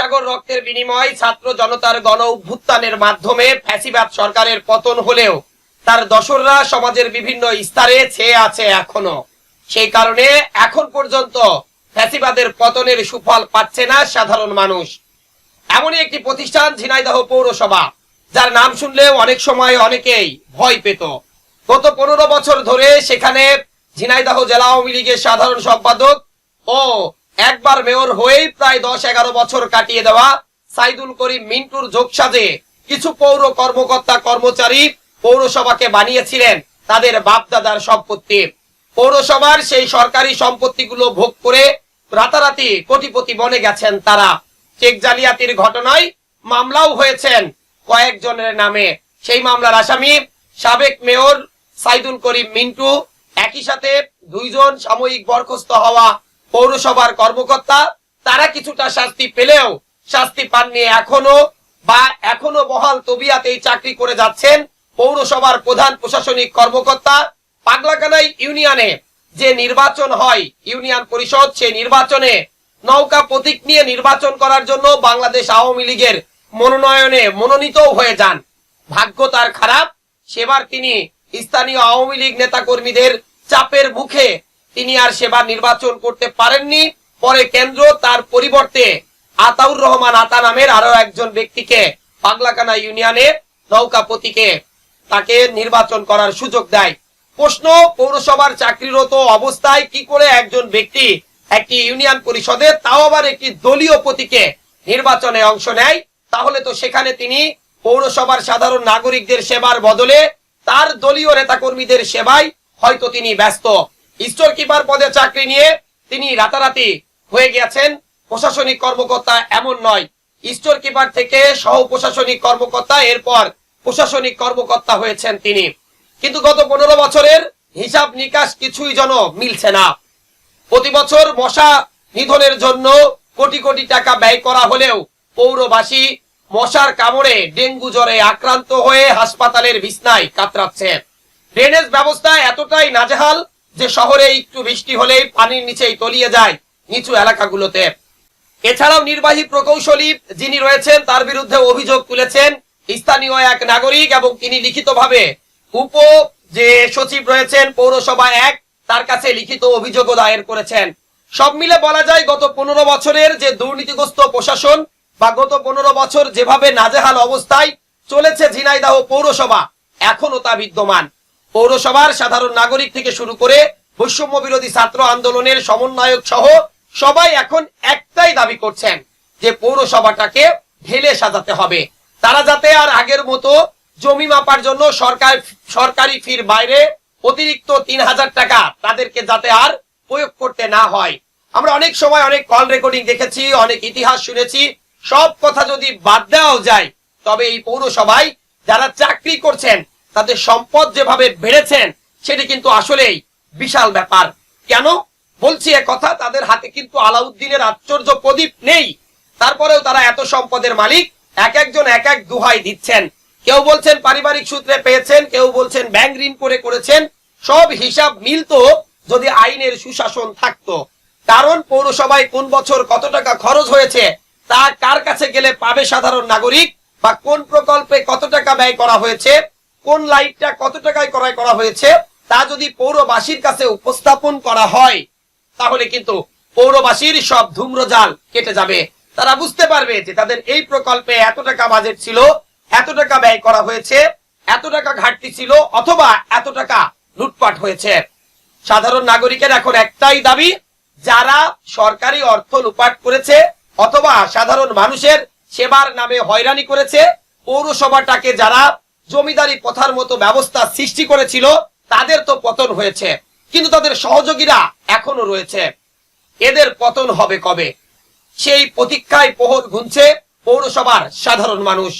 সাগর রক্তের বিনিময় ছাত্র জনতার গণ অভ্যুত্থানের মাধ্যমে ফ্যাসিবাদ সরকারের পতন হলেও তার দশররা সমাজের বিভিন্ন স্তরে ছেয়ে আছে এখনও। সেই কারণে এখন পর্যন্ত ফ্যাসিবাদের পতনের সুফল পাচ্ছে না সাধারণ মানুষ। এমনই একটি প্রতিষ্ঠান ঝিনাইদহ পৌরসভা, যার নাম শুনলে অনেক সময় অনেকেই ভয় পেত। গত পনেরো বছর ধরে সেখানে ঝিনাইদহ জেলা আওয়ামী লীগের সাধারণ সম্পাদক ও একবার মেয়র হয়েই প্রায় দশ এগারো বছর কাটিয়ে দেওয়া সাইদুল করিম মিন্টুর যোগসাজে কিছু পৌর কর্মকর্তা কর্মচারী পৌরসভাকে বানিয়েছিলেন তাদের বাপদাদার সম্পত্তি। পৌরসভার সেই সরকারি সম্পত্তিগুলো ভোগ করে রাতারাতি কোটিপতি বনে গেছেন তারা। চেক জালিয়াতির ঘটনায় মামলাও হয়েছেন কয়েকজনের নামে। সেই মামলার আসামি সাবেক মেয়র সাইদুল করিম মিন্টু, একই সাথে দুইজন সাময়িক বরখাস্ত হওয়া পৌরসভার কর্মকর্তা, তারা কিছুটা শাস্তি পেলেও শাস্তি পাননি এখনও বা এখনও বহাল তবিয়াতেই চাকরি করে যাচ্ছেন পৌরসভার প্রধান প্রশাসনিক কর্মকর্তা। পাগলাকানাই ইউনিয়নে যে নির্বাচন হয়, ইউনিয়ন পরিষদ সেই নির্বাচনে নৌকা প্রতীক নিয়ে নির্বাচন করার জন্য বাংলাদেশ আওয়ামী লীগের মনোনয়নে মনোনীত হয়ে যান। ভাগ্য তার খারাপ, সেবার তিনি স্থানীয় আওয়ামী লীগ নেতা কর্মীদের চাপের মুখে তিনি আর সেবার নির্বাচন করতে পারেননি। পরে কেন্দ্র তার পরিবর্তে আতাউর রহমান আতা নামের আরও একজন ব্যক্তিকে পাগলাকানা ইউনিয়নের নৌকা তাকে নির্বাচন করার সুযোগ দেয়। প্রশ্ন, পৌরসভার চাকরিরত অবস্থায় কি করে একজন ব্যক্তি একটি ইউনিয়ন পরিষদে, তাও আবার একটি দলীয় প্রতীকে নির্বাচনে অংশ নেয়? তাহলে তো সেখানে তিনি পৌরসভার সাধারণ নাগরিকদের সেবার বদলে তার দলীয় নেতাকর্মীদের সেবায় হয়তো তিনি ব্যস্ত। স্টোর কিপার পদে চাকরি নিয়ে তিনি রাতারাতি হয়ে গেছেন প্রশাসনিক কর্মকর্তা এমন নয়। স্টোর কিপার থেকে সহ প্রশাসনিক কর্মকর্তা, এরপর প্রশাসনিক কর্মকর্তা হয়েছেন তিনি। কিন্তু গত পনেরো বছরের হিসাব নিকাশ কিছুই যেন মিলছে না। প্রতি বছর মশা নিধনের জন্য কোটি কোটি টাকা ব্যয় করা হলেও পৌরবাসী মশার কামড়ে ডেঙ্গু জ্বরে আক্রান্ত হয়ে হাসপাতালের বিছনায় কাতরাচ্ছে। ড্রেনেজ ব্যবস্থা এতটাই নাজেহাল যে শহরে একটু বৃষ্টি হলেই পানির নিচেই তলিয়ে যায় নিচু এলাকাগুলোতে। এছাড়াও নির্বাহী প্রকৌশলী যিনি রয়েছেন, তার বিরুদ্ধে অভিযোগ তুলেছেন স্থানীয় এক নাগরিক এবং তিনি লিখিতভাবে উপ যে সচিব রয়েছেন, পৌরসভা এক, তার কাছে লিখিত অভিযোগও দায়ের করেছেন। সব মিলে বলা যায়, গত পনেরো বছরের যে দুর্নীতিগ্রস্ত প্রশাসন বা গত পনেরো বছর যেভাবে নাজেহাল অবস্থায় চলেছে ঝিনাইদহ পৌরসভা এখনও তা বিদ্যমান। পৌরসভার সাধারণ নাগরিক থেকে শুরু করে বৈষম্য বিরোধী ছাত্র আন্দোলনের সমন্বয়ক সহ সবাই এখন একটাই দাবি করছেন যে পৌরসভাটাকে ঢেলে সাজাতে হবে। তারা যাতে আর আগের মতো জমি মাপার জন্য সরকার, সরকারি ফির বাইরে অতিরিক্ত তিন হাজার টাকা তাদেরকে যাতে আর প্রয়োগ করতে না হয়। আমরা অনেক সময় অনেক কল রেকর্ডিং দেখেছি, অনেক ইতিহাস শুনেছি। সব কথা যদি বাদ দেওয়াও যায়, তবে এই পৌরসভায় যারা চাকরি করছেন তাদের সম্পদ যেভাবে বেড়েছেন, সেটি কিন্তু আসলেই বিশাল ব্যাপার। কেন? বলছি কথা, তাদের হাতে কিন্তু আলাউদ্দিনের আশ্চর্য প্রদীপ নেই। তারপরেও তারা এত সম্পদের মালিক, এক একজন এক এক দুহাই দিচ্ছেন। কেউ বলছেন পারিবারিক সূত্রে পেয়েছেন, কেউ বলছেন ব্যাংক ঋণ করে করেছেন। সব হিসাব মিলতো যদি আইনের সুশাসন থাকতো। কারণ পৌরসভায় কোন বছর কত টাকা খরচ হয়েছে, তা কার কাছে গেলে পাবে সাধারণ নাগরিক, বা কোন প্রকল্পে কত টাকা ব্যয় করা হয়েছে কোন লাইটটা কত টাকায় ক্রয় করা হয়েছে তা যদি পৌরবাসীর কাছে উপস্থাপন করা হয়, তাহলে কিন্তু পৌরবাসীর সব ধূম্রজাল কেটে যাবে। তারা বুঝতে পারবে যে তাদের এই প্রকল্পে এত টাকা বাজেট ছিল, এত টাকা ব্যয় করা হয়েছে, এত টাকা ঘাটতি ছিল, অথবা এত টাকা লুটপাট হয়েছে। সাধারণ নাগরিকের এখন একটাই দাবি, যারা সরকারি অর্থ লুপাট করেছে অথবা সাধারণ মানুষের সেবার নামে হয়রানি করেছে, পৌরসভাটাকে যারা জমিদারি প্রথার মতো ব্যবস্থা সৃষ্টি করেছিল, তাদের তো পতন হয়েছে। কিন্তু তাদের সহযোগীরা এখনও রয়েছে। এদের পতন হবে কবে? সেই প্রতীক্ষায় পোহর গুনছে পৌরসভার সাধারণ মানুষ।